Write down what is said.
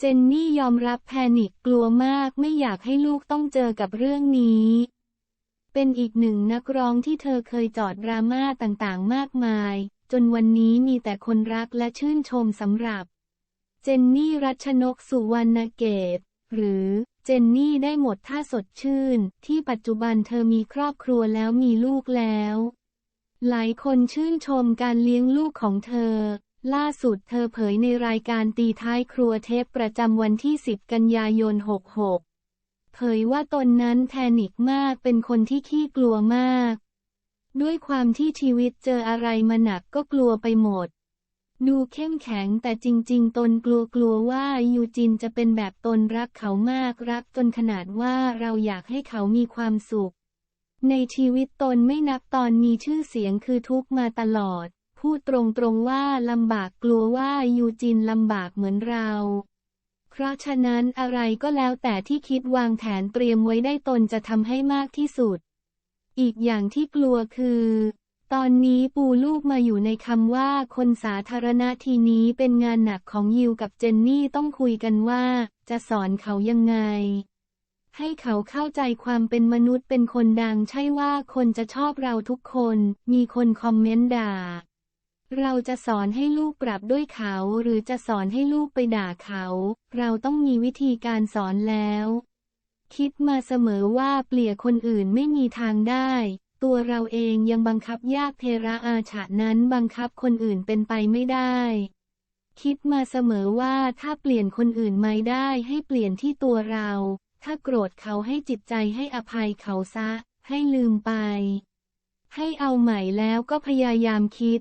เจนนี่ยอมรับแพนิคกลัวมากไม่อยากให้ลูกต้องเจอกับเรื่องนี้ เป็นอีกหนึ่งนักร้องที่เธอเคยจอดดราม่าต่างๆ มากมาย จนวันนี้มีแต่คนรักและชื่นชมสำหรับ เจนนี่รัชนกสุวรรณเกต หรือเจนนี่ได้หมดท่าสดชื่น ที่ปัจจุบันเธอมีครอบครัวแล้วมีลูกแล้ว หลายคนชื่นชมการเลี้ยงลูกของเธอ ล่าสุดเธอเผยในรายการตีท้ายครัวเทปประจำวันที่ 10 กันยายน 66 เผยว่าตนนั้นแพนิคมากเป็นคนที่ขี้กลัวมาก ด้วยความที่ชีวิตเจออะไรมาหนักก็กลัวไปหมด ดูเข้มแข็งแต่จริง ๆ ตนกลัวกลัวว่ายูจินจะเป็นแบบตนรักเขามากรักจนขนาดว่าเราอยากให้เขามีความสุข ในชีวิตตนไม่นับตอนมีชื่อเสียงคือทุกมาตลอด พูดตรงๆว่าลำบากกลัวว่ายูจินลำบากเหมือนเรา เพราะฉะนั้นอะไรก็แล้วแต่ที่คิดวางแผนเตรียมไว้ได้ตนจะทำให้มากที่สุด อีกอย่างที่กลัวคือ ตอนนี้ปูลูกมาอยู่ในคำว่าคนสาธารณะทีนี้เป็นงานหนักของยิวกับเจนนี่ต้องคุยกันว่า จะสอนเขายังไง ให้เขาเข้าใจความเป็นมนุษย์เป็นคนดังใช่ว่าคนจะชอบเราทุกคน มีคนคอมเมนต์ด่า เราจะสอนให้ลูกปรับด้วยเขา หรือจะสอนให้ลูกไปด่าเขา เราต้องมีวิธีการสอนแล้ว คิดมาเสมอว่าเปลี่ยคนอื่นไม่มีทางได้ ตัวเราเองยังบังคับยากเทระอาฉะนั้นบังคับคนอื่นเป็นไปไม่ได้ คิดมาเสมอว่าถ้าเปลี่ยนคนอื่นไม่ได้ให้เปลี่ยนที่ตัวเรา ถ้าโกรธเขาให้จิตใจให้อภัยเขาซะ ให้ลืมไป ให้เอาใหม่แล้วก็พยายามคิด